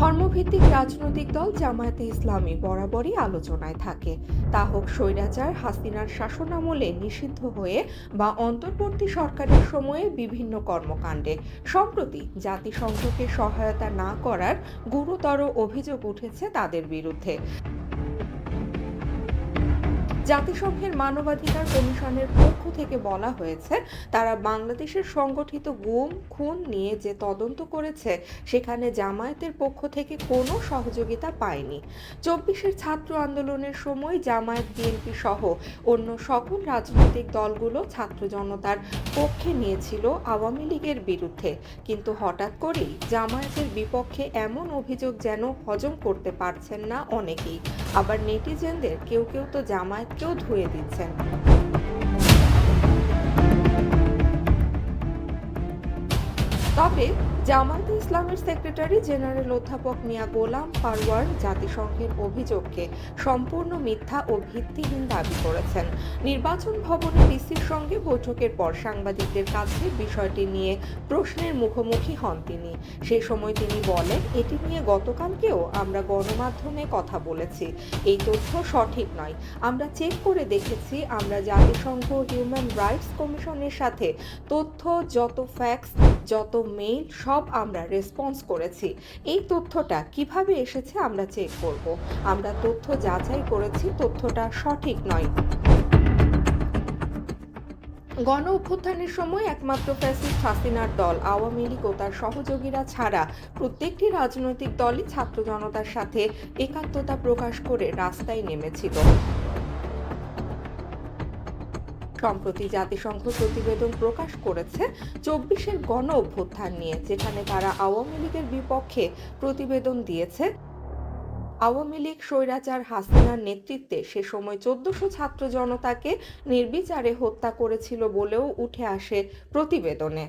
ধর্মভিত্তিক রাজনৈতিক দল জামায়াতে ইসলামী বরাবরই আলোচনায় থাকে। তা হোক স্বৈরাচার, হাসিনার শাসনামলে নিষিদ্ধ হয়ে বা অন্তর্বর্তী সরকারের সময়ে বিভিন্ন কর্মকাণ্ডে। সম্প্রতি জাতিসংঘকে সহায়তা না করার গুরুতর অভিযোগ উঠেছে তাদের বিরুদ্ধে। জাতিসংঘের মানবাধিকার কমিশনের পক্ষ থেকে বলা হয়েছে, তারা বাংলাদেশের সংগঠিত গুম, খুন নিয়ে যে তদন্ত করেছে, সেখানে জামায়াতের পক্ষ থেকে কোনো সহযোগিতা পায়নি। চব্বিশের ছাত্র আন্দোলনের সময় জামায়াত বিএনপি সহ অন্য সকল রাজনৈতিক দলগুলো ছাত্র জনতার পক্ষে নিয়েছিল আওয়ামী লীগের বিরুদ্ধে। কিন্তু হঠাৎ করেই জামায়াতের বিপক্ষে এমন অভিযোগ যেন হজম করতে পারছেন না অনেকেই। আবার নেটিজেনদের, কেউ কেউ তো জামায়াতকেও ধুয়ে দিচ্ছেন। তবে জামায়াতে ইসলামের সেক্রেটারি জেনারেল অধ্যাপক মিয়া গোলাম পারওয়ার জাতিসংঘের অভিযোগকে সম্পূর্ণ মিথ্যা ও ভিত্তিহীন দাবি করেছেন। নির্বাচন ভবনে ডিসির সঙ্গে বৈঠকের পর সাংবাদিকদের কাছে বিষয়টি নিয়ে প্রশ্নের মুখোমুখি হন তিনি। সে সময় তিনি বলেন, এটি নিয়ে গতকালকেও আমরা গণমাধ্যমে কথা বলেছি। এই তথ্য সঠিক নয়। আমরা চেক করে দেখেছি, আমরা জাতিসংঘ হিউম্যান রাইটস কমিশনের সাথে তথ্য, যত ফ্যাক্স যত মেইল সব আমরা রেসপন্স করেছি। এই তথ্যটা কীভাবে এসেছে আমরা চেক করব। আমরা তথ্য যাচাই করেছি, তথ্যটা সঠিক নয়। গণ অভ্যুত্থানের সময় একমাত্র ফ্যাসিস্ট হাসিনার দল, আওয়ামী লীগ ও তার সহযোগীরা ছাড়া প্রত্যেকটি রাজনৈতিক দলই ছাত্র জনতার সাথে একাত্মতা প্রকাশ করে রাস্তায় নেমেছিল। সম্প্রতি জাতিসংঘ প্রতিবেদন প্রকাশ করেছে চব্বিশের গণ অভ্যুত্থান নিয়ে, যেখানে তারা আওয়ামী লীগের বিপক্ষে প্রতিবেদন দিয়েছে। আওয়ামী লীগ স্বৈরাচার হাসিনার নেতৃত্বে সে সময় চোদ্দশো ছাত্র জনতাকে নির্বিচারে হত্যা করেছিল বলেও উঠে আসে প্রতিবেদনে।